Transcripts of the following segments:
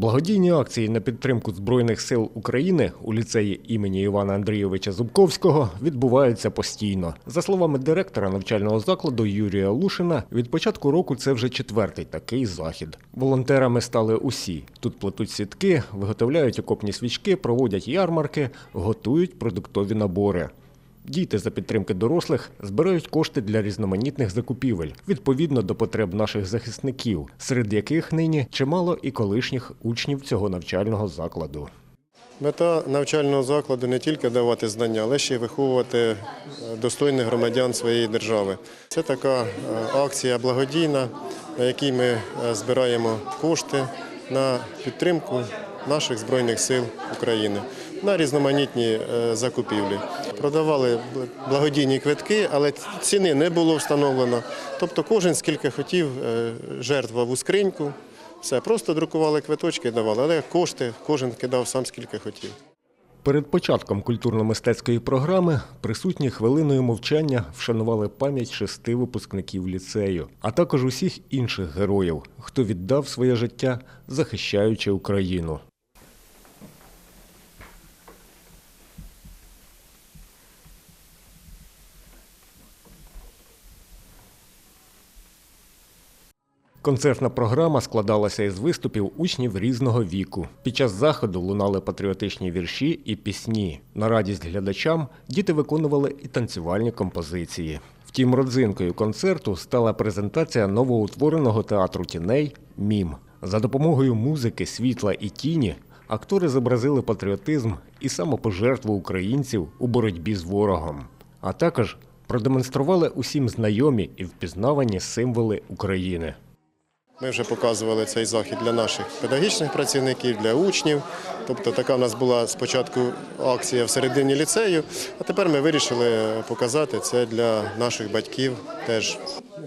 Благодійні акції на підтримку Збройних сил України у ліцеї імені Івана Андрійовича Зубковського відбуваються постійно. За словами директора навчального закладу Юрія Лушина, від початку року це вже четвертий такий захід. Волонтерами стали усі. Тут плетуть сітки, виготовляють окопні свічки, проводять ярмарки, готують продуктові набори. Діти за підтримки дорослих збирають кошти для різноманітних закупівель відповідно до потреб наших захисників, серед яких нині чимало і колишніх учнів цього навчального закладу. Мета навчального закладу не тільки давати знання, але ще й виховувати е, достойних громадян своєї держави. Це така е, акція благодійна, на якій ми е, збираємо кошти на підтримку наших збройних сил України на різноманітні е, закупівлі. Продавали благодійні квитки, але ціни не було встановлено. Тобто кожен скільки хотів е, жертвував у скриньку. Все, просто друкували квиточки і давали, але кошти кожен кидав сам скільки хотів. Перед початком культурно-мистецької програми присутні хвилиною мовчання вшанували пам'ять шести випускників ліцею, а також усіх інших героїв, хто віддав своє життя, захищаючи Україну. Концертна програма складалася із виступів учнів різного віку. Під час заходу лунали патріотичні вірші і пісні. На радість глядачам діти виконували і танцювальні композиції. Втім, родзинкою концерту стала презентація новоутвореного театру тіней Мім. За допомогою музики, світла і тіні актори зобразили патріотизм і самопожертву українців у боротьбі з ворогом, а також продемонстрували усім знайомі і впізнавані символи України. Ми вже показували цей захід для наших педагогічних працівників, для учнів. Тобто така в нас була спочатку акція в середині ліцею, а тепер ми вирішили показати це для наших батьків. Теж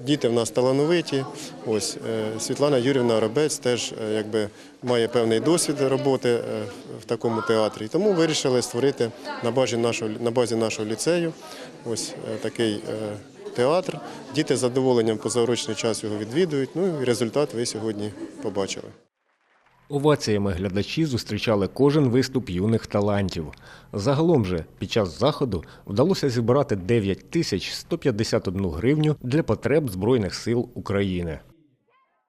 діти в нас талановиті. Ось е, Світлана Юрівна Робець теж е, якби має певний досвід роботи е, в такому театрі. Тому вирішили створити на базі нашого на базі нашого ліцею ось такий. Театр. Діти з задоволенням позаурочний час його відвідують. Ну і результат ви сьогодні побачили. Оваціями глядачі зустрічали кожен виступ юних талантів. Загалом же під час заходу вдалося зібрати 9 тисяч 151 гривню для потреб Збройних сил України.